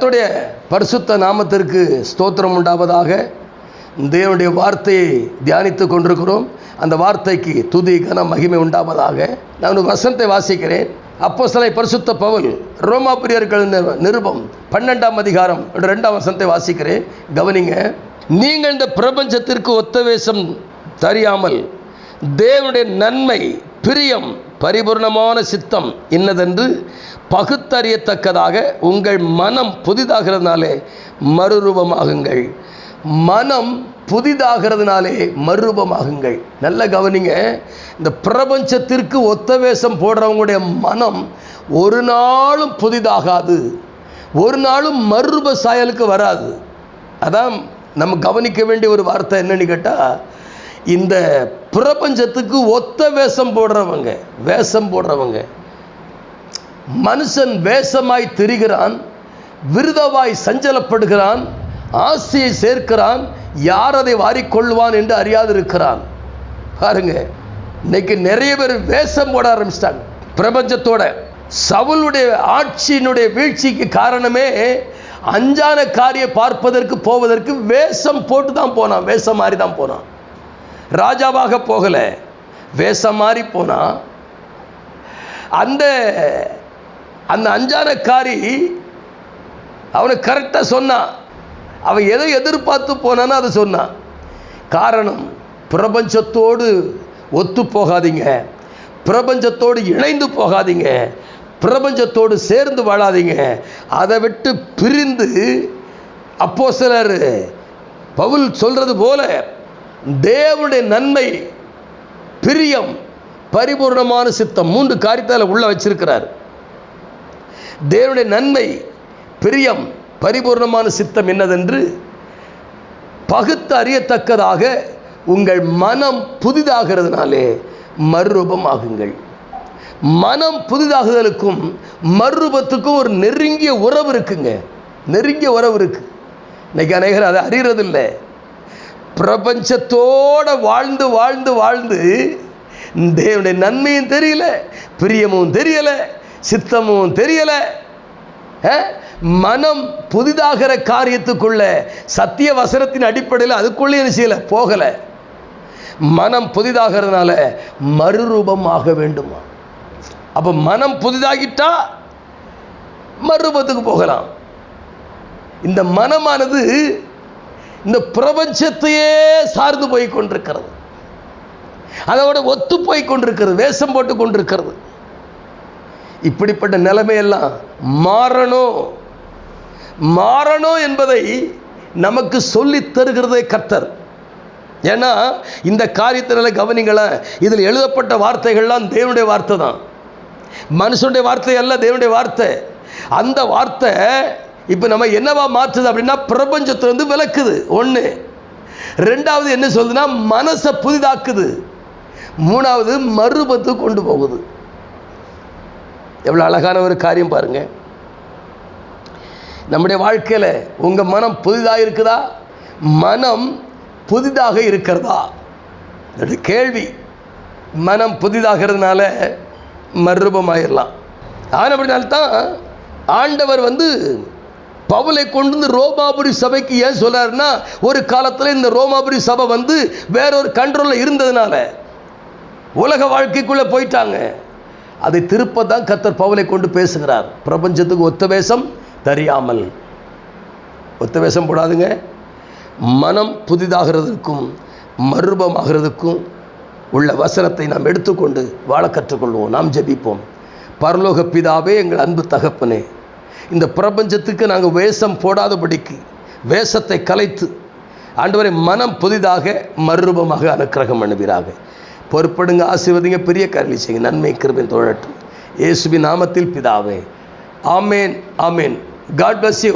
கர்த்துடைய பரிசுத்த நாமத்திற்கு ஸ்தோத்திரம் உண்டாவதாக. தேவனுடைய வார்த்தையை தியானித்து கொண்டிருக்கிறோம். அந்த வார்த்தைக்கு துதி கன மகிமை உண்டாவதாக. நான் ஒரு வசனத்தை வாசிக்கிறேன். அப்போ சிலை பரிசுத்த பவுல் ரோமாபிரியர்கள் நிருபம் பன்னெண்டாம் அதிகாரம் ரெண்டாம் வசனத்தை வாசிக்கிறேன். கவனிங்க நீங்கள் இந்த பிரபஞ்சத்திற்கு ஒத்த வேஷம் தெரியாமல் தேவனுடைய நன்மை பிரியம் பரிபூர்ணமான சித்தம் இன்னதென்று பகுத்தறியத்தக்கதாக உங்கள் மனம் புதிதாகிறதுனாலே மறுரூபமாகுங்கள். மனம் புதிதாகிறதுனாலே மறுரூபமாகுங்கள். நல்ல கவனிங்க. இந்த பிரபஞ்சத்திற்கு ஒத்த வேஷம் போடுறவங்களுடைய மனம் ஒரு நாளும் புதிதாகாது. ஒரு நாளும் மறுரூப சாயலுக்கு வராது. அதான் நம்ம கவனிக்க வேண்டிய ஒரு வார்த்தை என்னன்னு கேட்டால் இந்த பிரபஞ்சத்துக்கு ஒத்த வேஷம் போடுறவங்க வேஷம் போடுறவங்க. மனுஷன் வேஷமாய் திரிகிறான் விருதவாய் சஞ்சலப்படுகிறான் ஆசையை சேர்க்கிறான் யார் அதை வாரிக்கொள்வான் என்று அறியாது இருக்கிறான் பாருங்க இன்னைக்கு நிறைய பேர் வேஷம் போட ஆரம்பிச்சிட்டாங்க. பிரபஞ்சத்தோட சவுளுடைய ஆட்சியினுடைய வீழ்ச்சிக்கு காரணமே அஞ்சான காரியை பார்ப்பதற்கு போவதற்கு வேஷம் போட்டு தான் போனான் வேஷம் மாறி தான் போனான். ராஜாவாக போகலை. வேஷம் மாறி போனான் அந்த அந்த அஞ்சானக்காரி அவனுக்கு கரெக்டாக சொன்னான் அவன் எதை எதிர்பார்த்து போனான்னு அதை சொன்னான் காரணம் பிரபஞ்சத்தோடு ஒத்து போகாதீங்க. பிரபஞ்சத்தோடு இணைந்து போகாதீங்க. பிரபஞ்சத்தோடு சேர்ந்து வாழாதீங்க. அதை விட்டு பிரிந்து அப்போ சிலர் பவுல் சொல்கிறது போல தேவனுடைய நன்மை பிரியம் பரிபூர்ணமான சித்தம் மூன்று காரியத்தால் உள்ள வச்சிருக்கிறார். தேவனுடைய நன்மை பிரியம் பரிபூர்ணமான சித்தம் என்னதென்று பகுத்து அறியத்தக்கதாக உங்கள் மனம் புதிதாகிறதுனாலே மறுரூபம் ஆகுங்கள் மனம் புதிதாகுதலுக்கும் மறுரூபத்துக்கும் ஒரு நெருங்கிய உறவு இருக்குங்க. நெருங்கிய உறவு இருக்கு. இன்னைக்கு அநேகர் அதை அறிகிறதில்லை பிரபஞ்சத்தோட வாழ்ந்து வாழ்ந்து வாழ்ந்து தேவனுடைய நன்மையும் தெரியல பிரியமும் தெரியல சித்தமும் தெரியல. மனம் புதிதாகிற காரியத்துக்குள்ள சத்திய வசனத்தின் அடிப்படையில் அதுக்குள்ளே என்ன செய்யலை? போகல. மனம் புதிதாகிறதுனால மறுரூபம் ஆக வேண்டுமா? அப்ப மனம் புதிதாகிட்டா மறுரூபத்துக்கு போகலாம். இந்த மனமானது இந்த பிரபஞ்சத்தையே சார்ந்து போய் கொண்டிருக்கிறது. அதோட ஒத்து போய் கொண்டிருக்கிறது வேஷம் போட்டு கொண்டிருக்கிறது. இப்படிப்பட்ட நிலைமையெல்லாம் மாறணும் மாறணும் என்பதை நமக்கு சொல்லி தருகிறதே கர்த்தர். ஏன்னா இந்த காரியத்தினால கவனிங்களேன் இதில் எழுதப்பட்ட வார்த்தைகள்லாம் தேவனுடைய வார்த்தை தான். மனுஷனுடைய வார்த்தை அல்ல தேவனுடைய வார்த்தை. அந்த வார்த்தை இப்போ நம்ம என்னவா மாற்றுது அப்படின்னா பிரபஞ்சத்திலிருந்து விளக்குது. ஒன்று ரெண்டாவது என்ன சொல்லுதுன்னா மனசை புதிதாக்குது. மூணாவது மறுபத்து கொண்டு போகுது. எவ்வளோ அழகான ஒரு காரியம் பாருங்க. நம்முடைய வாழ்க்கையில் உங்கள் மனம் புதிதாக இருக்குதா? மனம் புதிதாக இருக்கிறதா? கேள்வி. மனம் புதிதாகிறதுனால மறுரூபமாயிடலாம் ஆனால் அப்படினால்தான் ஆண்டவர் வந்து பவுலை கொண்டு வந்து ரோமாபுரி சபைக்கு ஏன் சொல்றாருன்னா ஒரு காலத்தில் இந்த ரோமாபுரி சபை வந்து வேறொரு கண்ட்ரோலில் இருந்ததுனால. உலக வாழ்க்கைக்குள்ளே போயிட்டாங்க. அதை திருப்ப தான் கத்தர் பவுலை கொண்டு பேசுகிறார். பிரபஞ்சத்துக்கு ஒத்த வேஷம் தெரியாமல். ஒத்த வேஷம் போடாதுங்க. மனம் புதிதாகிறதுக்கும் மறுபமாகிறதுக்கும் உள்ள வசனத்தை நாம் எடுத்துக்கொண்டு வாழ கற்றுக்கொள்வோம். நாம் ஜெபிப்போம். பரலோக பிதாவே எங்கள் அன்பு தகப்பனே இந்த பிரபஞ்சத்துக்கு நாங்கள் வேஷம் போடாதபடிக்கு வேஷத்தை கலைத்து ஆண்டவரை மனம் புதிதாக மறுரூபமாக அனுக்கிரகம் பண்ணுவீராக. பொறுப்படுங்க ஆசிர்வதிங்க பெரிய கருளி செய்யுங்க. நன்மை கிருபின் தோழட்டும் இயேசுபி நாமத்தில் பிதாவே. ஆமேன் ஆமேன். God bless you